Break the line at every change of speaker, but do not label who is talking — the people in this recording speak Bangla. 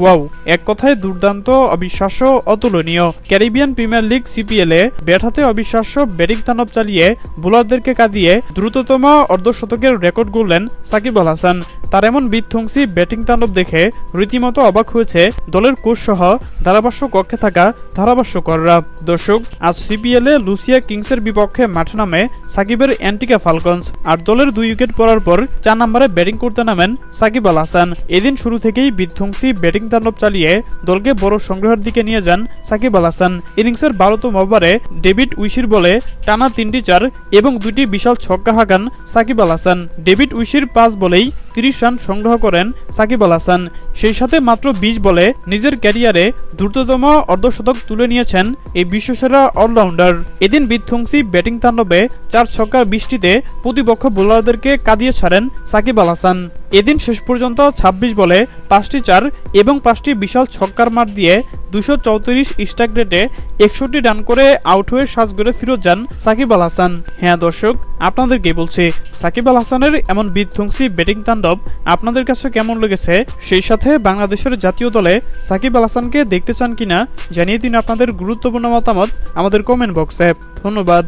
ওয়াও, এক কথায় দুর্দান্ত, অবিশ্বাস্য, অতুলনীয়। ক্যারিবিয়ান প্রিমিয়ার লিগ সিপিএলে ব্যাট হাতে অবিশ্বাস্য ব্যাটিং তাণ্ডব চালিয়ে বোলারদেরকে কাঁদিয়ে দ্রুততম অর্ধশতকের রেকর্ড গড়লেন সাকিব আল হাসান। তার এমন বিধ্বংসী ব্যাটিং তাণ্ডব দেখে রীতিমতো অবাক হয়েছে দলের কোচ সহ ধারাভাষ্য কক্ষে থাকা ধারাভাষ্যকররা। দর্শক, আজ সিপিএলে লুসিয়া কিংসের বিপক্ষে মাঠে নামে সাকিবের অ্যান্টিকা ফালকনস, আর দলের দুই উইকেট পড়ার পর চার নম্বরে ব্যাটিং করতে নামেন সাকিব আল হাসান। এদিন শুরু থেকেই বিধ্বংসী ব্যাটিং তাণ্ডব চালিয়ে দলকে বড় সংগ্রহের দিকে নিয়ে যান সাকিব আল হাসান। ইনিংসের বারোতম ওভারে ডেভিড উইশির বলে টানা তিনটি চার এবং দুটি বিশাল ছক্কা হাঁকান সাকিব আল হাসান। ডেভিড উইশির পাঁচ বলেই তিরিশ রান সংগ্রহ করেন সাকিব আল হাসান। সেই সাথে মাত্র বিশ বলে নিজের ক্যারিয়ারে দ্রুততম অর্ধশতক তুলে নিয়েছেন এই বিশ্বসেরা অলরাউন্ডার। এদিন বিধ্বংসী ব্যাটিং তাণ্ডবে চার ছক্কার বৃষ্টিতে প্রতিপক্ষ বোলারদেরকে কাঁদিয়ে ছাড়েন সাকিব আল হাসান। এদিন শেষ পর্যন্ত ২৬ বলে পাঁচটি চার এবং পাঁচটি বিশাল ছক্কার মার দিয়ে দুশো চৌত্রিশ স্ট্রাইক রেটে একষট্টি রান করে আউট হয়ে সাজগড়ে ফিরত যান সাকিব আল হাসান। হ্যাঁ দর্শক আপনাদেরকে বলছি, সাকিব আল হাসানের এমন বিধ্বংসী ব্যাটিং তাণ্ডব আপনাদের কাছে কেমন লেগেছে? সেই সাথে বাংলাদেশের জাতীয় দলে সাকিব আল হাসানকে দেখতে চান কিনা? জানিয়ে দিন আপনাদের গুরুত্বপূর্ণ মতামত আমাদের কমেন্ট বক্সে ধন্যবাদ।